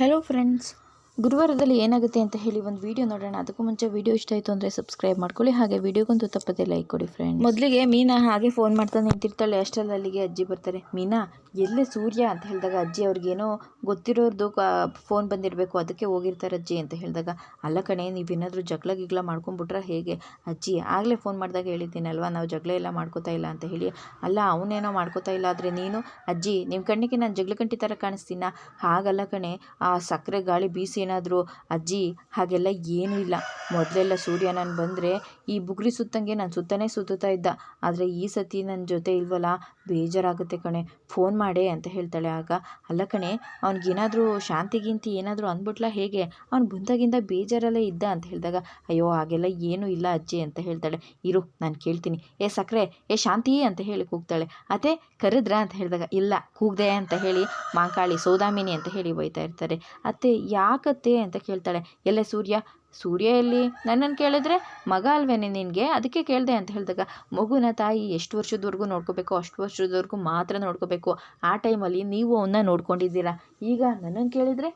Hello friends ಗುರುವಾರದಲ್ಲಿ ಏನಾಗುತ್ತೆ ಅಂತ ಹೇಳಿ ಒಂದು ವಿಡಿಯೋ ನೋಡೋಣ. ಅದಕ್ಕೂ ಮುಂಚೆ ವಿಡಿಯೋ ಇಷ್ಟ ಆಯಿತು ಅಂದರೆ ಸಬ್ಸ್ಕ್ರೈಬ್ ಮಾಡ್ಕೊಳ್ಳಿ. ಹಾಗೆ ವಿಡಿಯೋಗೊಂದು ತಪ್ಪದೆ ಲೈಕ್ ಕೊಡಿ ಫ್ರೆಂಡ್ ಮೊದಲಿಗೆ ಮೀನಾ ಹಾಗೆ ಫೋನ್ ಮಾಡ್ತಾ ನಿಂತಿರ್ತಾಳೆ. ಅಷ್ಟರಲ್ಲಿ ಅಲ್ಲಿಗೆ ಅಜ್ಜಿ ಬರ್ತಾರೆ, ಮೀನಾ ಎಲ್ಲೇ ಸೂರ್ಯ ಅಂತ ಹೇಳಿದಾಗ ಅಜ್ಜಿ ಅವ್ರಿಗೇನೋ ಗೊತ್ತಿರೋರ್ದು ಫೋನ್ ಬಂದಿರಬೇಕು, ಅದಕ್ಕೆ ಹೋಗಿರ್ತಾರೆ ಅಜ್ಜಿ ಅಂತ ಹೇಳಿದಾಗ. ಅಲ್ಲ ಕಣೆ, ನೀವೇನಾದರೂ ಜಗಳ ಗಿಗ್ಲ ಮಾಡ್ಕೊಂಬಿಟ್ರೆ ಹೇಗೆ? ಅಜ್ಜಿ, ಆಗಲೇ ಫೋನ್ ಮಾಡಿದಾಗ ಹೇಳಿದ್ದೀನಲ್ವ, ನಾವು ಜಗಳ ಎಲ್ಲ ಮಾಡ್ಕೋತಾ ಇಲ್ಲ ಅಂತ ಹೇಳಿ. ಅಲ್ಲ, ಅವನೇನೋ ಮಾಡ್ಕೋತಾ ಇಲ್ಲ ಆದರೆ ನೀನು? ಅಜ್ಜಿ ನಿಮ್ಮ ಕಣ್ಣಿಗೆ ನಾನು ಜಗಳ ಗಂಟಿ ಥರ ಕಾಣಿಸ್ತೀನ? ಹಾಗಲ್ಲ ಕಣೆ, ಆ ಸಕ್ಕರೆ ಗಾಳಿ ಬೀಸಿ ಏನಾದರೂ, ಅಜ್ಜಿ, ಹಾಗೆಲ್ಲ ಏನೂ ಇಲ್ಲ. ಮೊದಲೆಲ್ಲ ಸೂರ್ಯ ನಾನು ಬಂದರೆ ಈ ಬುಗುರಿ ಸುತ್ತಂಗೆ ನಾನು ಸುತ್ತನೇ ಸುತ್ತುತ್ತಾ ಇದ್ದ. ಆದರೆ ಈ ಸತಿ ನನ್ನ ಜೊತೆ ಇಲ್ವಲ್ಲ? ಬೇಜಾರಾಗುತ್ತೆ ಕಣೆ. ಫೋನ್ ಮಾಡೆ ಅಂತ ಹೇಳ್ತಾಳೆ ಆಗ. ಅಲ್ಲ ಕಣೆ, ಅವ್ನಿಗೇನಾದರೂ ಶಾಂತಿ ಗಿಂತಿ ಏನಾದರೂ ಅಂದ್ಬಿಟ್ಲ ಹೇಗೆ? ಅವ್ನು ಬಂದಾಗಿಂದ ಬೇಜಾರಲ್ಲೇ ಇದ್ದ ಅಂತ ಹೇಳಿದಾಗ, ಅಯ್ಯೋ, ಹಾಗೆಲ್ಲ ಏನೂ ಇಲ್ಲ ಅಜ್ಜಿ ಅಂತ ಹೇಳ್ತಾಳೆ. ಇರು, ನಾನು ಕೇಳ್ತೀನಿ. ಏ ಸಕ್ಕರೆ ಏ ಶಾಂತಿ ಅಂತ ಹೇಳಿ ಕೂಗ್ತಾಳೆ. ಅದೇ ಕರೆದ್ರಾ ಅಂತ ಹೇಳಿದಾಗ, ಇಲ್ಲ, ಕೂಗ್ದೆ ಅಂತ ಹೇಳಿ ಮಾಂಕಾಳಿ ಸೌದಾಮಿನಿ ಅಂತ ಹೇಳಿ ಬೈತಾ ಇರ್ತಾರೆ. ಅತ್ತೆ, ಯಾಕತ್ತೆ ಅಂತ ಕೇಳ್ತಾಳೆ. ಎಲ್ಲೇ ಸೂರ್ಯ? ಸೂರ್ಯ ಎಲ್ಲಿ? ನನ್ನನ್ನು ಕೇಳಿದ್ರೆ ಮಗ ಅಲ್ವೇನೆ ನಿನಗೆ? ಅದಕ್ಕೆ ಕೇಳಿದೆ ಅಂತ ಹೇಳಿದಾಗ, ಮಗುನ ತಾಯಿ ಎಷ್ಟು ವರ್ಷದವರೆಗೂ ನೋಡ್ಕೋಬೇಕು, ಅಷ್ಟು ವರ್ಷದವರೆಗೂ ಮಾತ್ರ ನೋಡ್ಕೋಬೇಕು. ಆ ಟೈಮಲ್ಲಿ ನೀವು ಅವನ್ನ ನೋಡ್ಕೊಂಡಿದ್ದೀರಾ? ಈಗ ನನ್ನನ್ನು ಕೇಳಿದರೆ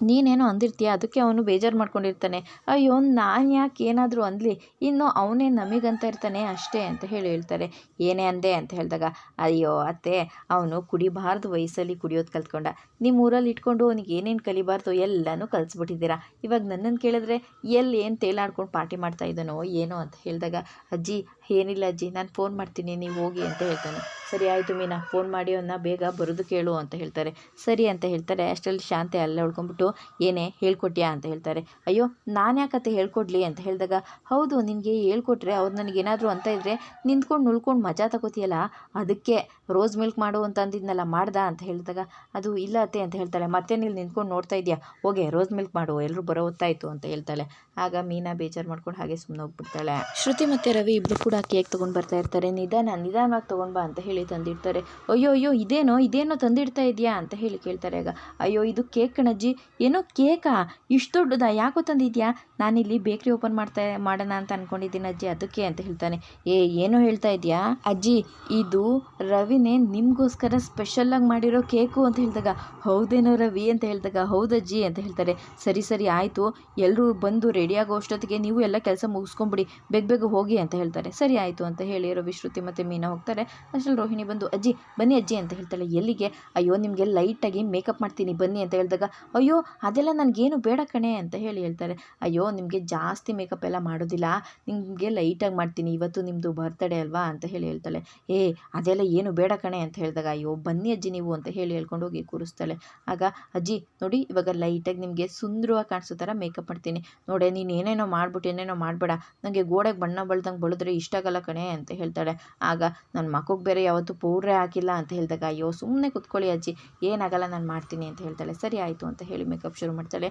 ನೀನೇನೋ ಅಂದಿರ್ತೀಯ? ಅದಕ್ಕೆ ಅವನು ಬೇಜಾರು ಮಾಡ್ಕೊಂಡಿರ್ತಾನೆ. ಅಯ್ಯೋ, ನಾನು ಯಾಕೆ ಏನಾದರೂ ಅಂದಲಿ? ಇನ್ನು ಅವನೇ ನಮಗಂತ ಇರ್ತಾನೆ ಅಷ್ಟೇ ಅಂತ ಹೇಳಿ ಹೇಳ್ತಾರೆ. ಏನೇ ಅಂದೆ ಅಂತ ಹೇಳಿದಾಗ, ಅಯ್ಯೋ ಅತ್ತೆ, ಅವನು ಕುಡಿಬಾರ್ದು ವಯಸ್ಸಲ್ಲಿ ಕುಡಿಯೋದು ಕಲ್ತ್ಕೊಂಡ. ನಿಮ್ಮ ಊರಲ್ಲಿ ಇಟ್ಕೊಂಡು ಅವನಿಗೆ ಏನೇನು ಕಲಿಬಾರ್ದು ಎಲ್ಲನೂ ಕಲಿಸ್ಬಿಟ್ಟಿದ್ದೀರಾ? ಇವಾಗ ನನ್ನನ್ನು ಕೇಳಿದ್ರೆ ಎಲ್ಲಿ ಏನು ತೇಲಾಡ್ಕೊಂಡು ಪಾರ್ಟಿ ಮಾಡ್ತಾ ಇದ್ದಾನೋ ಏನೋ ಅಂತ ಹೇಳಿದಾಗ, ಅಜ್ಜಿ, ಏನಿಲ್ಲ ಅಜ್ಜಿ, ನಾನು ಫೋನ್ ಮಾಡ್ತೀನಿ, ನೀವು ಹೋಗಿ ಅಂತ ಹೇಳ್ತಾನೆ. ಸರಿ ಆಯಿತು ಮೀನಾ, ಫೋನ್ ಮಾಡಿ ಅವನ್ನ ಬೇಗ ಬರೋದು ಕೇಳು ಅಂತ ಹೇಳ್ತಾರೆ. ಸರಿ ಅಂತ ಹೇಳ್ತಾರೆ. ಅಷ್ಟರಲ್ಲಿ ಶಾಂತಿ ಅಲ್ಲೇ ಉಳ್ಕೊಂಬಿಟ್ಟು ಏನೇ ಹೇಳ್ಕೊಟ್ಯಾ ಅಂತ ಹೇಳ್ತಾರೆ. ಅಯ್ಯೋ ನಾನು ಯಾಕತ್ತೆ ಹೇಳ್ಕೊಡ್ಲಿ ಅಂತ ಹೇಳಿದಾಗ, ಹೌದು, ನಿನಗೆ ಹೇಳ್ಕೊಟ್ರೆ ಅವ್ರು ನನಗೇನಾದರೂ ಅಂತ ಇದ್ದರೆ ನಿಂತ್ಕೊಂಡು ನುಳ್ಕೊಂಡು ಮಜಾ ತಗೋತೀಯಲ್ಲ, ಅದಕ್ಕೆ ರೋಸ್ ಮಿಲ್ಕ್ ಮಾಡು ಅಂತ ಅಂದಿದ್ನಲ್ಲ, ಮಾಡ್ದ ಅಂತ ಹೇಳಿದಾಗ, ಅದು ಇಲ್ಲ ಅತ್ತೆ ಅಂತ ಹೇಳ್ತಾಳೆ. ಮತ್ತೆ ನೀನು ನಿಂತ್ಕೊಂಡು ನೋಡ್ತಾ ಇದೆಯಾ? ಹೋಗೆ, ರೋಸ್ ಮಿಲ್ಕ್ ಮಾಡು ಎಲ್ಲರೂ ಬರೋ ಹೊತ್ತಾಯಿತು ಅಂತ ಹೇಳ್ತಾಳೆ. ಆಗ ಮೀನಾ ಬೇಜಾರು ಮಾಡ್ಕೊಂಡು ಹಾಗೆ ಸುಮ್ಮನೆ ಹೋಗ್ಬಿಡ್ತಾಳೆ. ಶ್ರುತಿ ಮತ್ತು ರವಿ ಇಬ್ಬರು ಕೂಡ ಕೇಕ್ ತೊಗೊಂಡು ಬರ್ತಾ ಇರ್ತಾರೆ, ನಿಧಾನ, ನಿಧಾನವಾಗಿ ತೊಗೊಂಡು ಬಾ ಅಂತ ಹೇಳಿ ತಂದಿರ್ತಾರೆ ಅಯ್ಯೋ ಅಯ್ಯೋ, ಇದೇನೋ ಇದೇನೋ ತಂದಿಡ್ತಾ ಇದೆಯಾ ಅಂತ ಹೇಳಿ ಕೇಳ್ತಾರೆ. ಆಗ, ಅಯ್ಯೋ, ಇದು ಕೇಕ್ ಕಣಜ್ಜಿ ಏನೋ ಕೇಕಾ ಇಷ್ಟು ದೊಡ್ಡದಾ ಯಾಕೋ ತಂದಿದ್ಯಾ? ನಾನಿಲ್ಲಿ ಬೇಕ್ರಿ ಓಪನ್ ಮಾಡ್ತಾ, ಮಾಡೋಣ ಅಂತ ಅನ್ಕೊಂಡಿದ್ದೀನಿ ಅಜ್ಜಿ, ಅದಕ್ಕೆ ಅಂತ ಹೇಳ್ತಾನೆ. ಏ, ಏನು ಹೇಳ್ತಾ ಇದೆಯಾ? ಅಜ್ಜಿ, ಇದು ರವಿನೇ ನಿಮಗೋಸ್ಕರ ಸ್ಪೆಷಲ್ಲಾಗಿ ಮಾಡಿರೋ ಕೇಕು ಅಂತ ಹೇಳಿದಾಗ, ಹೌದೇನೋ ರವಿ ಅಂತ ಹೇಳಿದಾಗ, ಹೌದಜ್ಜಿ ಅಂತ ಹೇಳ್ತಾರೆ. ಸರಿ ಸರಿ, ಆಯಿತು. ಎಲ್ಲರೂ ಬಂದು ರೆಡಿಯಾಗೋ ಅಷ್ಟೊತ್ತಿಗೆ ನೀವು ಎಲ್ಲ ಕೆಲಸ ಮುಗಿಸ್ಕೊಂಬಿಡಿ, ಬೇಗ ಬೇಗ ಹೋಗಿ ಅಂತ ಹೇಳ್ತಾರೆ. ಸರಿ, ಆಯಿತು ಅಂತ ಹೇಳಿ ರವಿ, ಶ್ರುತಿ ಮತ್ತು ಮೀನಾ ಹೋಗ್ತಾರೆ. ಅಷ್ಟರಲ್ಲಿ ರೋಹಿಣಿ ಬಂದು, ಅಜ್ಜಿ, ಬನ್ನಿ ಅಜ್ಜಿ ಅಂತ ಹೇಳ್ತಾಳೆ. ಎಲ್ಲಿಗೆ? ಅಯ್ಯೋ, ನಿಮಗೆ ಲೈಟಾಗಿ ಮೇಕಪ್ ಮಾಡ್ತೀನಿ, ಬನ್ನಿ ಅಂತ ಹೇಳಿದಾಗ, ಅಯ್ಯೋ, ಅದೆಲ್ಲ ನನಗೇನು ಬೇಡ ಕಣೆ ಅಂತ ಹೇಳಿ ಹೇಳ್ತಾರೆ. ಅಯ್ಯೋ ನಿಮಗೆ ಜಾಸ್ತಿ ಮೇಕಪ್ ಎಲ್ಲ ಮಾಡೋದಿಲ್ಲ, ನಿಮಗೆ ಲೈಟಾಗಿ ಮಾಡ್ತೀನಿ, ಇವತ್ತು ನಿಮ್ಮದು ಬರ್ತಡೇ ಅಲ್ವಾ ಅಂತ ಹೇಳಿ ಹೇಳ್ತಾಳೆ. ಏ, ಅದೆಲ್ಲ ಏನು ಬೇಡ ಕಣೆ ಅಂತ ಹೇಳಿದಾಗ, ಅಯ್ಯೋ, ಬನ್ನಿ ಅಜ್ಜಿ ನೀವು ಅಂತ ಹೇಳಿ ಹೇಳ್ಕೊಂಡು ಹೋಗಿ ಕೂರಿಸ್ತಾಳೆ. ಆಗ, ಅಜ್ಜಿ, ನೋಡಿ ಇವಾಗ ಲೈಟಾಗಿ ನಿಮಗೆ ಸುಂದರವಾಗಿ ಕಾಣಿಸೋ ಥರ ಮೇಕಪ್ ಮಾಡ್ತೀನಿ. ನೋಡೆ, ನೀನು ಏನೇನೋ ಮಾಡ್ಬಿಟ್ಟು ಏನೇನೋ ಮಾಡಬೇಡ. ನನಗೆ ಗೋಡೆಗೆ ಬಣ್ಣ ಬಳ್ದಂಗೆ ಬಳಿದ್ರೆ ಇಷ್ಟ ಆಗಲ್ಲ ಕಣೆ ಅಂತ ಹೇಳ್ತಾಳೆ. ಆಗ ನನ್ನ ಮಕ್ಕಗೆ ಬೇರೆ ಯಾವತ್ತೂ ಪೌರೇ ಹಾಕಿಲ್ಲ ಅಂತ ಹೇಳಿದಾಗ, ಅಯ್ಯೋ ಸುಮ್ಮನೆ ಕುತ್ಕೊಳ್ಳಿ ಅಜ್ಜಿ, ಏನಾಗಲ್ಲ ನಾನು ಮಾಡ್ತೀನಿ ಅಂತ ಹೇಳ್ತಾಳೆ. ಸರಿ ಆಯಿತು ಅಂತ ಹೇಳಿ ಮೇಕಪ್ ಶುರು ಮಾಡ್ತಾಳೆ.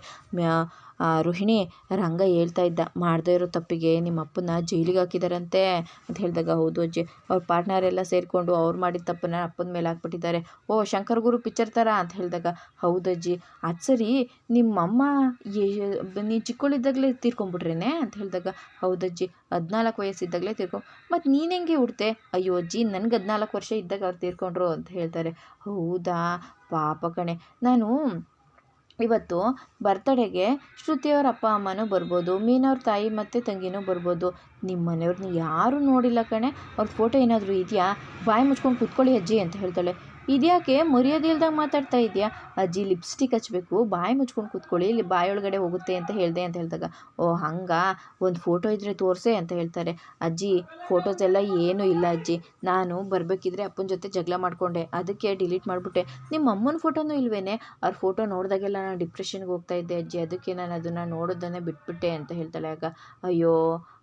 ರೋಹಿಣಿ ಹೇಳ್ತಾ ಇದ್ದ. ಮಾಡದೇ ಇರೋ ತಪ್ಪಿಗೆ ನಿಮ್ಮ ಅಪ್ಪನ ಜೈಲಿಗೆ ಹಾಕಿದಾರಂತೆ ಅಂತ ಹೇಳಿದಾಗ, ಹೌದು ಅಜ್ಜಿ. ಅವ್ರ ಪಾರ್ಟ್ನರ್ ಎಲ್ಲ ಸೇರಿಕೊಂಡು ಅವ್ರು ಮಾಡಿದ ತಪ್ಪನ್ನ ಅಪ್ಪನ ಮೇಲೆ ಹಾಕ್ಬಿಟ್ಟಿದ್ದಾರೆ. ಓ, ಶಂಕರ್ ಗುರು ಪಿಕ್ಚರ್ ಥರ ಅಂತ ಹೇಳಿದಾಗ ಹೌದಜ್ಜಿ ಅದು ಸರಿ ನಿಮ್ಮಮ್ಮ ನೀನು ಚಿಕ್ಕವಳಿದ್ದಾಗಲೇ ತೀರ್ಕೊಂಡ್ಬಿಟ್ರೇನೆ ಅಂತ ಹೇಳಿದಾಗ ಹೌದಜ್ಜಿ ಹದಿನಾಲ್ಕು ವಯಸ್ಸಿದ್ದಾಗಲೇ ತೀರ್ಕೊ ಮತ್ತು ನೀನು ಹೆಂಗೆ ಹುಡ್ತೆ? ಅಯ್ಯೋ ಅಜ್ಜಿ, ನನಗೆ ಹದಿನಾಲ್ಕು ವರ್ಷ ಇದ್ದಾಗ ಅವ್ರು ತೀರ್ಕೊಂಡ್ರು ಅಂತ ಹೇಳ್ತಾರೆ. ಹೌದಾ? ಪಾಪ ಕಣೆ. ನಾನು ಇವತ್ತು ಬರ್ತಡೆಗೆ ಶ್ರುತಿಯವ್ರ ಅಪ್ಪ ಅಮ್ಮನೂ ಬರ್ಬೋದು ಮೀನವ್ರ ತಾಯಿ ಮತ್ತು ತಂಗಿನೂ ಬರ್ಬೋದು. ನಿಮ್ಮ ಮನೆಯವ್ರನ್ನ ಯಾರೂ ನೋಡಿಲ್ಲ ಕಣೆ. ಅವ್ರ ಫೋಟೋ ಏನಾದರೂ ಇದೆಯಾ? ಬಾಯಿ ಮುಚ್ಕೊಂಡು ಕೂತ್ಕೊಳ್ಳಿ ಅಜ್ಜಿ ಅಂತ ಹೇಳ್ತಾಳೆ. ಇದ್ಯಾಕೆ ಮರ್ಯಾದೆ ಇಲ್ದಂಗೆ ಮಾತಾಡ್ತಾ ಇದೆಯಾ? ಅಜ್ಜಿ, ಲಿಪ್ಸ್ಟಿಕ್ ಹಚ್ಬೇಕು, ಬಾಯಿ ಮುಚ್ಕೊಂಡು ಕೂತ್ಕೊಳ್ಳಿ, ಇಲ್ಲಿ ಬಾಯೊಳಗಡೆ ಹೋಗುತ್ತೆ ಅಂತ ಹೇಳಿದೆ ಅಂತ ಹೇಳಿದಾಗ, ಓ, ಹಂಗಾ? ಒಂದು ಫೋಟೋ ಇದ್ದರೆ ತೋರಿಸೆ ಅಂತ ಹೇಳ್ತಾರೆ. ಅಜ್ಜಿ, ಫೋಟೋಸ್ ಎಲ್ಲ ಏನೂ ಇಲ್ಲ ಅಜ್ಜಿ. ನಾನು ಬರಬೇಕಿದ್ರೆ ಅಪ್ಪನ ಜೊತೆ ಜಗಳ ಮಾಡಿಕೊಂಡೆ. ಅದಕ್ಕೆ ಡಿಲೀಟ್ ಮಾಡಿಬಿಟ್ಟೆ. ನಿಮ್ಮ ಅಮ್ಮನ ಫೋಟೋನೂ ಇಲ್ವೇನೆ? ಅವ್ರ ಫೋಟೋ ನೋಡಿದಾಗೆಲ್ಲ ನಾನು ಡಿಪ್ರೆಷನ್ಗೆ ಹೋಗ್ತಾ ಇದ್ದೆ ಅಜ್ಜಿ. ಅದಕ್ಕೆ ನಾನು ಅದನ್ನು ನೋಡೋದನ್ನೇ ಬಿಟ್ಬಿಟ್ಟೆ ಅಂತ ಹೇಳ್ತಾಳೆ ಆಗ. ಅಯ್ಯೋ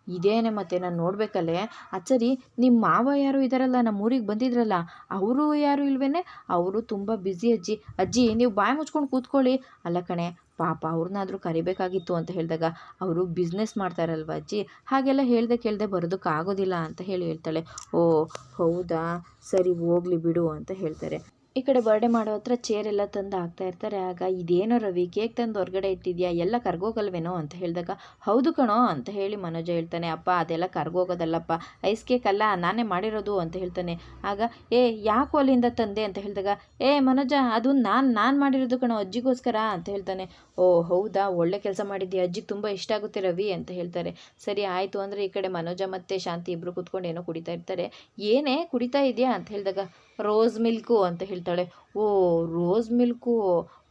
ಇದೇನೆ ಮತ್ತೆ ನಾನು ನೋಡಬೇಕಲ್ಲೇ? ಅದು ಸರಿ ನಿಮ್ಮ ಮಾವ ಯಾರು ಇದ್ದಾರಲ್ಲ ನಮ್ಮ ಊರಿಗೆ ಬಂದಿದ್ರಲ್ಲ, ಅವರು ಯಾರು ಇಲ್ವೇನೆ? ಅವರು ತುಂಬ ಬ್ಯುಸಿ ಅಜ್ಜಿ. ಅಜ್ಜಿ, ನೀವು ಬಾಯಿ ಮುಚ್ಕೊಂಡು ಕೂತ್ಕೊಳ್ಳಿ. ಅಲ್ಲ ಕಣೆ, ಪಾಪ ಅವ್ರನ್ನಾದರೂ ಕರಿಬೇಕಾಗಿತ್ತು ಅಂತ ಹೇಳಿದಾಗ ಅವರು ಬಿಸ್ನೆಸ್ ಮಾಡ್ತಾರಲ್ವ ಅಜ್ಜಿ? ಹಾಗೆಲ್ಲ ಹೇಳ್ದೆ ಕೇಳ್ದೆ ಬರೋದಕ್ಕಾಗೋದಿಲ್ಲ ಅಂತ ಹೇಳಿ ಹೇಳ್ತಾಳೆ. ಓ, ಹೌದಾ? ಸರಿ, ಹೋಗ್ಲಿ ಬಿಡು ಅಂತ ಹೇಳ್ತಾರೆ. ಈ ಕಡೆ ಬರ್ಡೇ ಮಾಡೋ ಹತ್ರ ಚೇರ್ ಎಲ್ಲ ತಂದು ಹಾಕ್ತಾ ಇರ್ತಾರೆ. ಆಗ ಇದೇನೋ ರವಿ ಕೇಕ್ ತಂದು ಹೊರಗಡೆ ಇಟ್ಟಿದ್ಯಾ? ಎಲ್ಲ ಕರ್ಗೋಗಲ್ವೇನೋ ಅಂತ ಹೇಳಿದಾಗ, ಹೌದು ಕಣೋ ಅಂತ ಹೇಳಿ ಮನೋಜ ಹೇಳ್ತಾನೆ, ಅಪ್ಪ, ಅದೆಲ್ಲ ಕರ್ಗೋಗೋದಲ್ಲಪ್ಪ. ಐಸ್ ಕೇಕ್ ಅಲ್ಲ, ನಾನೇ ಮಾಡಿರೋದು ಅಂತ ಹೇಳ್ತಾನೆ. ಆಗ, ಏ, ಯಾಕೋ ಅಲ್ಲಿಂದ ತಂದೆ? ಅಂತ ಹೇಳಿದಾಗ, ಏ, ಮನೋಜ, ಅದು ನಾನು ನಾನು ಮಾಡಿರೋದು ಕಣೋ, ಅಜ್ಜಿಗೋಸ್ಕರ ಅಂತ ಹೇಳ್ತಾನೆ. ಓ, ಹೌದಾ? ಒಳ್ಳೆ ಕೆಲಸ ಮಾಡಿದ್ಯಾ? ಅಜ್ಜಿಗೆ ತುಂಬ ಇಷ್ಟ ಆಗುತ್ತೆ ರವಿ ಅಂತ ಹೇಳ್ತಾರೆ. ಸರಿ, ಆಯಿತು ಅಂದರೆ ಈ ಕಡೆ ಮನೋಜ ಮತ್ತು ಶಾಂತಿ ಇಬ್ಬರು ಕೂತ್ಕೊಂಡು ಏನೋ ಕುಡಿತಾ ಇರ್ತಾರೆ. ಏನೇ, ಕುಡಿತಾ ಇದೆಯಾ? ಅಂತ ಹೇಳಿದಾಗ, ರೋಸ್ ಮಿಲ್ಕು ಅಂತ ಹೇಳ್ತಾಳೆ ಓ ರೋಸ್ ಮಿಲ್ಕು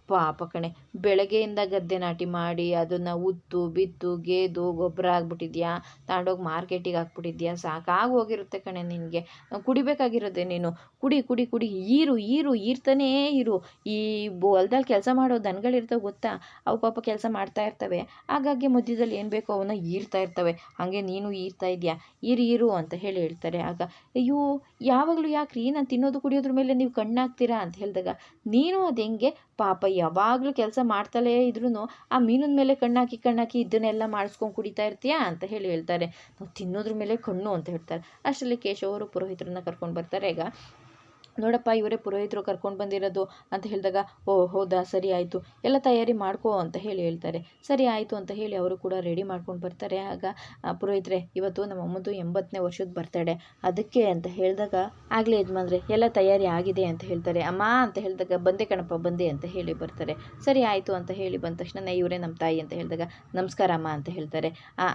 ಪಾಪ ಕಣೆ. ಬೆಳಗ್ಗೆಯಿಂದ ಗದ್ದೆ ನಾಟಿ ಮಾಡಿ ಅದನ್ನು ಉತ್ತು, ಬಿತ್ತು, ಗೇದು, ಗೊಬ್ಬರ ಆಗ್ಬಿಟ್ಟಿದ್ಯಾ? ತಗೊಂಡೋಗಿ ಮಾರ್ಕೆಟಿಗೆ ಹಾಕ್ಬಿಟ್ಟಿದ್ಯಾ? ಸಾಕಾಗಿ ಹೋಗಿರುತ್ತೆ ಕಣೆ ನಿನಗೆ. ಕುಡಿಬೇಕಾಗಿರೋದೆ ನೀನು. ಕುಡಿ ಕುಡಿ ಕುಡಿ. ಈರು ಈರು, ಈರ್ತಾನೇ ಇರು. ಈ ಹೊಲ್ದಲ್ಲಿ ಕೆಲಸ ಮಾಡೋ ದನಗಳಿರ್ತವೆ ಗೊತ್ತಾ? ಅವು ಪಾಪ ಕೆಲಸ ಮಾಡ್ತಾ ಇರ್ತವೆ. ಹಾಗಾಗಿ ಮಧ್ಯದಲ್ಲಿ ಏನು ಬೇಕೋ ಅವನ್ನ ಈರ್ತಾ ಇರ್ತವೆ. ಹಾಗೆ ನೀನು ಈರ್ತಾ ಇದೆಯಾ? ಈರು ಈರು ಅಂತ ಹೇಳಿ ಹೇಳ್ತಾರೆ ಆಗ. ಅಯ್ಯೋ, ಯಾವಾಗಲೂ ಯಾಕ್ರಿ? ನಾನು ತಿನ್ನೋದು, ಕುಡಿಯೋದ್ರ ಮೇಲೆ ನೀವು ಕಣ್ಣಾಗ್ತೀರಾ ಅಂತ ಹೇಳಿದಾಗ, ನೀನು ಅದು ಹೆಂಗೆ ಪಾಪ ಯಾವಾಗಲೂ ಕೆಲಸ ಮಾಡ್ತಲೇ ಇದ್ರೂ ಆ ಮೀನಿನ ಮೇಲೆ ಕಣ್ಣಾಕಿ ಕಣ್ಣಾಕಿ ಇದನ್ನೆಲ್ಲ ಮಾಡಿಸ್ಕೊಂಡು ಕುಡಿತಾ ಇರ್ತೀಯಾ ಅಂತ ಹೇಳಿ ಹೇಳ್ತಾರೆ. ನಾವು ತಿನ್ನೋದ್ರ ಮೇಲೆ ಕಣ್ಣು ಅಂತ ಹೇಳ್ತಾರೆ. ಅಷ್ಟರಲ್ಲಿ ಕೇಶವರು ಪುರೋಹಿತರನ್ನ ಕರ್ಕೊಂಡು ಬರ್ತಾರೆ. ಈಗ ನೋಡಪ್ಪ, ಇವರೇ ಪುರೋಹಿತರು ಕರ್ಕೊಂಡು ಬಂದಿರೋದು ಅಂತ ಹೇಳಿದಾಗ, ಓ, ಹೌದಾ, ಸರಿ ಆಯಿತು. ಎಲ್ಲ ತಯಾರಿ ಮಾಡ್ಕೋ ಅಂತ ಹೇಳಿ ಹೇಳ್ತಾರೆ. ಸರಿ ಆಯಿತು ಅಂತ ಹೇಳಿ ಅವರು ಕೂಡ ರೆಡಿ ಮಾಡ್ಕೊಂಡು ಬರ್ತಾರೆ. ಆಗ ಪುರೋಹಿತರೆ, ಇವತ್ತು ನಮ್ಮ ಅಮ್ಮದು ಎಂಬತ್ತನೇ ವರ್ಷದ ಬರ್ತಡೆ ಅದಕ್ಕೆ ಅಂತ ಹೇಳಿದಾಗ, ಆಗಲೇ ಯಜಮಾನ್ರೆ, ಎಲ್ಲ ತಯಾರಿ ಆಗಿದೆ ಅಂತ ಹೇಳ್ತಾರೆ. ಅಮ್ಮ ಅಂತ ಹೇಳಿದಾಗ, ಬಂದೆ ಕಣಪ್ಪ, ಬಂದೆ ಅಂತ ಹೇಳಿ ಬರ್ತಾರೆ. ಸರಿ ಆಯಿತು ಅಂತ ಹೇಳಿ ಬಂದ ತಕ್ಷಣ ಇವರೇ ನಮ್ಮ ತಾಯಿ ಅಂತ ಹೇಳಿದಾಗ, ನಮಸ್ಕಾರ ಅಮ್ಮ ಅಂತ ಹೇಳ್ತಾರೆ.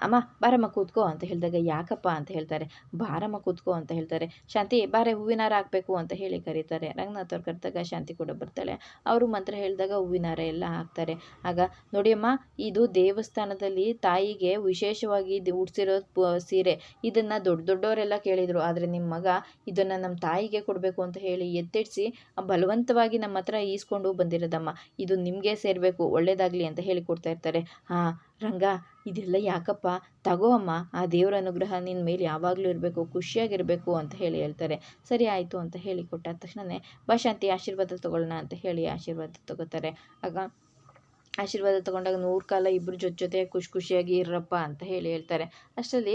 ಅಮ್ಮ, ಬಾರಮ್ಮ ಕೂತ್ಕೋ ಅಂತ ಹೇಳಿದಾಗ, ಯಾಕಪ್ಪ ಅಂತ ಹೇಳ್ತಾರೆ. ಬಾರಮ್ಮ ಕೂತ್ಕೋ ಅಂತ ಹೇಳ್ತಾರೆ. ಶಾಂತಿ, ಬಾರೆ ಹೂವಿನಾರ ಹಾಕಬೇಕು ಅಂತ ಹೇಳಿ ಕರೀತಾರೆ. ರಂಗನಾಥ್ ಅವ್ರು ಕರೆದಾಗ ಶಾಂತಿ ಕೂಡ ಬರ್ತಾಳೆ. ಅವರು ಮಂತ್ರ ಹೇಳಿದಾಗ ಹೂವಿನಾರ ಎಲ್ಲ ಹಾಕ್ತಾರೆ. ಆಗ, ನೋಡಿಯಮ್ಮ, ಇದು ದೇವಸ್ಥಾನದಲ್ಲಿ ತಾಯಿಗೆ ವಿಶೇಷವಾಗಿ ಇದು ಉಡ್ಸಿರೋ ಸೀರೆ. ಇದನ್ನು ದೊಡ್ಡ ದೊಡ್ಡವರೆಲ್ಲ ಕೇಳಿದರು. ಆದರೆ ನಿಮ್ಮ ಮಗ ಇದನ್ನು ನಮ್ಮ ತಾಯಿಗೆ ಕೊಡಬೇಕು ಅಂತ ಹೇಳಿ ಎತ್ತಿಡಿಸಿ, ಬಲವಂತವಾಗಿ ನಮ್ಮ ಹತ್ರ ಈಸ್ಕೊಂಡು ಬಂದಿರೋದಮ್ಮ. ಇದು ನಿಮಗೆ ಸೇರಬೇಕು, ಒಳ್ಳೇದಾಗಲಿ ಅಂತ ಹೇಳಿ ಕೊಡ್ತಾ ಇರ್ತಾರೆ. ಹಾಂ, ರಂಗ ಇದೆಲ್ಲ ಯಾಕಪ್ಪ? ತಗೋ ಅಮ್ಮ, ಆ ದೇವರ ಅನುಗ್ರಹ ನಿನ್ನ ಮೇಲೆ ಯಾವಾಗಲೂ ಇರಬೇಕು, ಖುಷಿಯಾಗಿರಬೇಕು ಅಂತ ಹೇಳಿ ಹೇಳ್ತಾರೆ. ಸರಿ ಆಯಿತು ಅಂತ ಹೇಳಿ ಕೊಟ್ಟಾದ ತಕ್ಷಣವೇ ಬಾ ಶಾಂತಿ, ಆಶೀರ್ವಾದ ತಗೊಳ್ಳೋಣ ಅಂತ ಹೇಳಿ ಆಶೀರ್ವಾದ ತಗೋತಾರೆ. ಆಗ ಆಶೀರ್ವಾದ ತಗೊಂಡಾಗ ನೂರು ಕಾಲ ಇಬ್ಬರು ಜೊತೆ ಜೊತೆ ಖುಷಿ ಖುಷಿಯಾಗಿ ಇರ್ರಪ್ಪ ಅಂತ ಹೇಳಿ ಹೇಳ್ತಾರೆ. ಅಷ್ಟರಲ್ಲಿ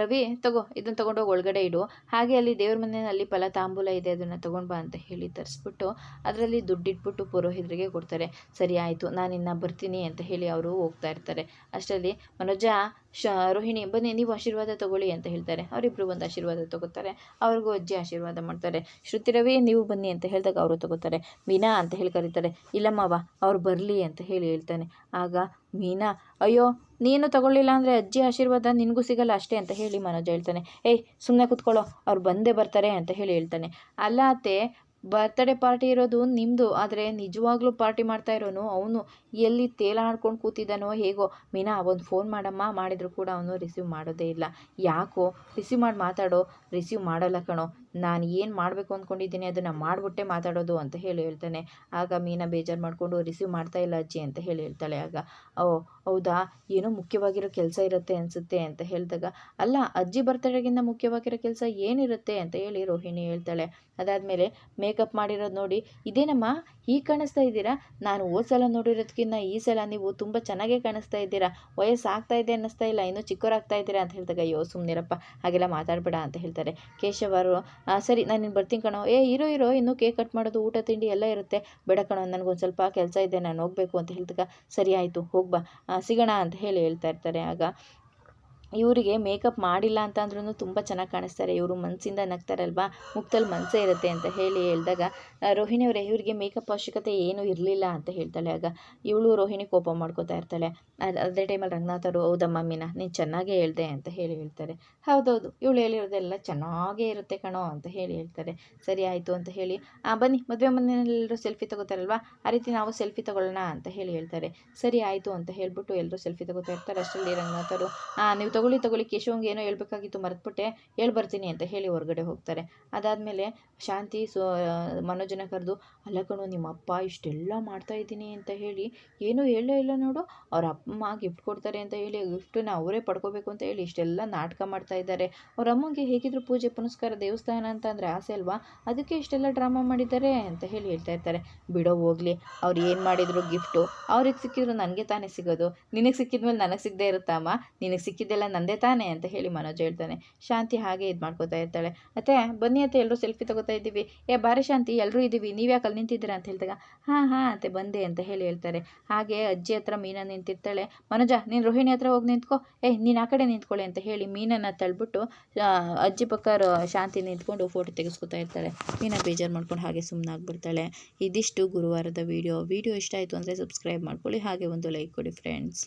ರವಿ, ತಗೋ ಇದನ್ನು ತೊಗೊಂಡೋಗಿ ಒಳಗಡೆ ಇಡು. ಹಾಗೆ ಅಲ್ಲಿ ದೇವ್ರ ಮನೆಯಲ್ಲಿ ಫಲ ತಾಂಬೂಲ ಇದೆ, ಅದನ್ನು ತೊಗೊಂಡು ಬಾ ಅಂತ ಹೇಳಿ ತರಿಸ್ಬಿಟ್ಟು ಅದರಲ್ಲಿ ದುಡ್ಡಿಟ್ಬಿಟ್ಟು ಪುರೋಹಿತರಿಗೆ ಕೊಡ್ತಾರೆ. ಸರಿ, ಆಯಿತು ನಾನಿನ್ನ ಬರ್ತೀನಿ ಅಂತ ಹೇಳಿ ಅವರು ಹೋಗ್ತಾ ಇರ್ತಾರೆ. ಅಷ್ಟರಲ್ಲಿ, ಮನೋಜ ಶ, ರೋಹಿಣಿ, ಬನ್ನಿ, ನೀವು ಆಶೀರ್ವಾದ ತಗೊಳ್ಳಿ ಅಂತ ಹೇಳ್ತಾರೆ. ಅವರಿಬ್ಬರು ಒಂದು ಆಶೀರ್ವಾದ ತಗೋತಾರೆ. ಅವ್ರಿಗೂ ಅಜ್ಜಿ ಆಶೀರ್ವಾದ ಮಾಡ್ತಾರೆ. ಶ್ರುತಿ ರವಿ, ನೀವು ಬನ್ನಿ ಅಂತ ಹೇಳಿದಾಗ ಅವರು ತಗೋತಾರೆ. ಮೀನಾ ಅಂತ ಹೇಳಿ ಕರೀತಾರೆ. ಇಲ್ಲಮ್ಮವ ಅವ್ರು ಬರಲಿ ಅಂತ ಹೇಳಿ ಹೇಳ್ತಾನೆ. ಆಗ ಮೀನಾ, ಅಯ್ಯೋ, ನೀನು ತಗೊಳ್ಳಿಲ್ಲ ಅಂದರೆ ಅಜ್ಜಿ ಆಶೀರ್ವಾದ ನಿನಗೂ ಸಿಗಲ್ಲ ಅಷ್ಟೇ ಅಂತ ಹೇಳಿ ಮನೋಜ ಹೇಳ್ತಾನೆ. ಏಯ್ ಸುಮ್ಮನೆ ಕೂತ್ಕೊಳ್ಳೋ, ಅವ್ರು ಬಂದೇ ಬರ್ತಾರೆ ಅಂತ ಹೇಳಿ ಹೇಳ್ತಾನೆ. ಅಲ್ಲಾತೆ ಬರ್ತ್ಡೇ ಪಾರ್ಟಿ ಇರೋದು ನಿಮ್ಮದು ಆದರೆ ನಿಜವಾಗ್ಲೂ ಪಾರ್ಟಿ ಮಾಡ್ತಾ ಇರೋನು ಅವನು. ಎಲ್ಲಿ ತೇಲಾಡ್ಕೊಂಡು ಕೂತಿದ್ದಾನೋ ಹೇಗೋ, ಮೀನಾ ಒಂದು ಫೋನ್ ಮಾಡಮ್ಮ, ಮಾಡಿದರೂ ಕೂಡ ಅವನು ರಿಸೀವ್ ಮಾಡೋದೇ ಇಲ್ಲ. ಯಾಕೋ ರಿಸೀವ್ ಮಾಡಿ ಮಾತಾಡೋ ರಿಸೀವ್ ಮಾಡಲ್ಲ ಕಣೋ. ನಾನು ಏನು ಮಾಡಬೇಕು ಅಂದ್ಕೊಂಡಿದ್ದೀನಿ ಅದನ್ನು ಮಾಡಿಬಿಟ್ಟೆ ಮಾತಾಡೋದು ಅಂತ ಹೇಳಿ ಹೇಳ್ತಾನೆ. ಆಗ ಮೀನಾ ಬೇಜಾರು ಮಾಡಿಕೊಂಡು ರಿಸೀವ್ ಮಾಡ್ತಾ ಇಲ್ಲ ಅಜ್ಜಿ ಅಂತ ಹೇಳಿ ಹೇಳ್ತಾಳೆ. ಆಗ ಓ ಹೌದಾ? ಏನೋ ಮುಖ್ಯವಾಗಿರೋ ಕೆಲಸ ಇರುತ್ತೆ ಅನಿಸುತ್ತೆ ಅಂತ ಹೇಳಿದಾಗ ಅಲ್ಲ ಅಜ್ಜಿ ಬರ್ತಡೆಗಿಂತ ಮುಖ್ಯವಾಗಿರೋ ಕೆಲಸ ಏನಿರುತ್ತೆ ಅಂತ ಹೇಳಿ ರೋಹಿಣಿ ಹೇಳ್ತಾಳೆ. ಅದಾದಮೇಲೆ ಮೇಕಪ್ ಮಾಡಿರೋದು ನೋಡಿ ಇದೇನಮ್ಮ ಹೀಗೆ ಕಾಣಿಸ್ತಾ ಇದ್ದೀರಾ? ನಾನು ಹೋದ ಸಲ ನೋಡಿರೋದಕ್ಕಿಂತ ಈ ಸಲ ನೀವು ತುಂಬ ಚೆನ್ನಾಗೇ ಕಾಣಿಸ್ತಾ ಇದ್ದೀರಾ. ವಯಸ್ಸು ಆಗ್ತಾ ಇದೆ ಅನ್ನಿಸ್ತಾ ಇಲ್ಲ ಇನ್ನೂ ಚಿಕ್ಕವರಾಗ್ತಾ ಇದ್ದೀರಾ? ಅಂತ ಹೇಳಿದಾಗ ಅಯ್ಯೋ ಸುಮ್ಮನಿರಪ್ಪ ಹಾಗೆಲ್ಲ ಮಾತಾಡಬೇಡ ಅಂತ ಹೇಳ್ತಾರೆ. ಕೇಶವ್ ಅವರು "ಆ, ಸರಿ, ನಾನು ನಿನ್ನ ಬರ್ತೀನಿ ಕಣೋ. ಏ, ಇರೋ ಇರೋ, ಇನ್ನೂ ಕೇಕ್ ಕಟ್ ಮಾಡೋದು, ಊಟ, ತಿಂಡಿ ಎಲ್ಲ ಇರುತ್ತೆ. ಬೇಡ ಕಣೋ, ನನಗೊಂದು ಸ್ವಲ್ಪ ಕೆಲಸ ಇದೆ, ನಾನು ಹೋಗಬೇಕು ಅಂತ ಹೇಳ್ತಕ್ಕ ಸರಿ, ಆಯಿತು ಹೋಗ್ಬಾ ಸಿಗೋಣ ಅಂತ ಹೇಳಿ ಹೇಳ್ತಾ ಇರ್ತಾರೆ ಆಗ. ಇವರಿಗೆ ಮೇಕಪ್ ಮಾಡಿಲ್ಲ ಅಂತ ಅಂದ್ರೂ ತುಂಬ ಚೆನ್ನಾಗಿ ಕಾಣಿಸ್ತಾರೆ. ಇವರು ಮನಸ್ಸಿಂದ ನಗ್ತಾರಲ್ವಾ? ಮುಖದಲ್ಲಿ ಮನಸ್ಸೇ ಇರುತ್ತೆ ಅಂತ ಹೇಳಿ ಹೇಳಿದಾಗ ರೋಹಿಣಿ ಅವರೇ, ಇವರಿಗೆ ಮೇಕಪ್ ಅವಶ್ಯಕತೆ ಏನೂ ಇರಲಿಲ್ಲ ಅಂತ ಹೇಳ್ತಾಳೆ. ಆಗ ಇವಳು ರೋಹಿಣಿ ಕೋಪ ಮಾಡ್ಕೋತಾ ಇರ್ತಾಳೆ. ಅದು ಟೈಮಲ್ಲಿ ರಂಗನಾಥ್ ಅವರು ಹೌದಮ್ಮ ಮೀನಾ ನೀನು ಚೆನ್ನಾಗೇ ಹೇಳ್ದೆ ಅಂತ ಹೇಳಿ ಹೇಳ್ತಾರೆ. ಹೌದೌದು, ಇವಳು ಹೇಳಿರೋದೆಲ್ಲ ಚೆನ್ನಾಗೇ ಇರುತ್ತೆ ಕಣೋ ಅಂತ ಹೇಳಿ ಹೇಳ್ತಾರೆ. ಸರಿ ಆಯಿತು ಅಂತ ಹೇಳಿ, ಆ, ಬನ್ನಿ, ಮದುವೆ ಮನೆಯಲ್ಲೆಲ್ಲರೂ ಸೆಲ್ಫಿ ತಗೋತಾರಲ್ವಾ? ಆ ರೀತಿ ನಾವು ಸೆಲ್ಫಿ ತಗೊಳ್ಳೋಣ ಅಂತ ಹೇಳಿ ಹೇಳ್ತಾರೆ. ಸರಿ ಆಯಿತು ಅಂತ ಹೇಳಿಬಿಟ್ಟು ಎಲ್ಲರೂ ಸೆಲ್ಫಿ ತಗೋತಾ ಇರ್ತಾರೆ. ಅಷ್ಟರಲ್ಲಿ ರಂಗನಾಥರು ನೀವು ತಗೊಳ್ಳಿ ತಗೊಳ್ಳಿ. ಕೇಶವಂಗೆ ಏನೋ ಹೇಳ್ಬೇಕಾಗಿತ್ತು, ಮರೆತ್ಬಿಟ್ಟೆ. ಹೇಳಿ ಬರ್ತೀನಿ ಅಂತ ಹೇಳಿ ಹೊರಗಡೆ ಹೋಗ್ತಾರೆ. ಅದಾದಮೇಲೆ ಶಾಂತಿ, ಸೊ ಮನೋಜನ ಕರೆದು, ಅಲ್ಲ ಕಣು, ನಿಮ್ಮ ಅಪ್ಪ ಇಷ್ಟೆಲ್ಲ ಮಾಡ್ತಾ ಇದ್ದೀನಿ ಅಂತ ಹೇಳಿ, ಏನೂ ಹೇಳೇ ಇಲ್ಲ ನೋಡು. ಅವ್ರ ಅಮ್ಮ ಗಿಫ್ಟ್ ಕೊಡ್ತಾರೆ ಅಂತ ಹೇಳಿ ಗಿಫ್ಟನ್ನ ಅವರೇ ಪಡ್ಕೋಬೇಕು ಅಂತ ಹೇಳಿ ಇಷ್ಟೆಲ್ಲ ನಾಟಕ ಮಾಡ್ತಾ ಇದ್ದಾರೆ. ಅವ್ರ ಅಮ್ಮಂಗೆ ಹೇಗಿದ್ರು ಪೂಜೆ, ಪುನಸ್ಕಾರ, ದೇವಸ್ಥಾನ ಅಂತ ಅಂದರೆ ಆಸೆ ಅಲ್ವಾ? ಅದಕ್ಕೆ ಇಷ್ಟೆಲ್ಲ ಡ್ರಾಮಾ ಮಾಡಿದ್ದಾರೆ ಅಂತ ಹೇಳಿ ಹೇಳ್ತಾ ಇರ್ತಾರೆ. ಬಿಡೋ, ಹೋಗ್ಲಿ. ಅವ್ರು ಏನು ಮಾಡಿದ್ರು ಗಿಫ್ಟು ಅವ್ರಿಗೆ ಸಿಕ್ಕಿದ್ರು ನನಗೆ ತಾನೇ ಸಿಗೋದು. ನಿನಗೆ ಸಿಕ್ಕಿದ್ಮೇಲೆ ನನಗೆ ಸಿಗದೆ ಇರುತ್ತಮ್ಮ. ನಿನಗೆ ಸಿಕ್ಕಿದ್ದೆಲ್ಲ ನಂದೇ ತಾನೇ ಅಂತ ಹೇಳಿ ಮನೋಜ್ ಹೇಳ್ತಾನೆ. ಶಾಂತಿ ಹಾಗೆ ಇದು ಮಾಡ್ಕೋತಾ ಇರ್ತಾಳೆ. ಅತ್ತೆ, ಬನ್ನಿ ಅಂತ ಎಲ್ಲರೂ ಸೆಲ್ಫಿ ತಗೋತಾ ಇದ್ದೀವಿ. ಏ, ಬಾರಿ ಶಾಂತಿ ಎಲ್ಲರೂ ಇದ್ದೀವಿ ನೀವು ಯಾಕೆ ಅಲ್ಲಿ ನಿಂತಿದ್ದೀರಾ ಅಂತ ಹೇಳಿದಾಗ, ಹಾಂ ಹಾಂ ಅಂತ ಬಂದೆ ಅಂತ ಹೇಳಿ ಹೇಳ್ತಾರೆ. ಹಾಗೆ ಅಜ್ಜಿ ಹತ್ರ ಮೀನಾ ನಿಂತಿರ್ತಾಳೆ. ಮನೋಜ, ನೀನು ರೋಹಿಣಿ ಹತ್ರ ಹೋಗಿ ನಿಂತ್ಕೊ. ಏ, ನೀನು ಆ ಕಡೆ ನಿಂತ್ಕೊಳ್ಳಿ ಅಂತ ಹೇಳಿ ಮೀನನ್ನು ತಳ್ಬಿಟ್ಟು ಅಜ್ಜಿ ಪಕ್ಕ ಶಾಂತಿ ನಿಂತ್ಕೊಂಡು ಫೋಟೋ ತೆಗೆಸ್ಕೊತಾ ಇರ್ತಾಳೆ. ಮೀನಾ ಬೇಜಾರು ಮಾಡ್ಕೊಂಡು ಹಾಗೆ ಸುಮ್ಮನಾಗ್ಬಿಡ್ತಾಳೆ ಇದಿಷ್ಟು ಗುರುವಾರದ ವೀಡಿಯೋ ವೀಡಿಯೋ ಇಷ್ಟ ಆಯಿತು ಅಂದರೆ ಸಬ್ಸ್ಕ್ರೈಬ್ ಮಾಡ್ಕೊಳ್ಳಿ. ಹಾಗೆ ಒಂದು ಲೈಕ್ ಕೊಡಿ ಫ್ರೆಂಡ್ಸ್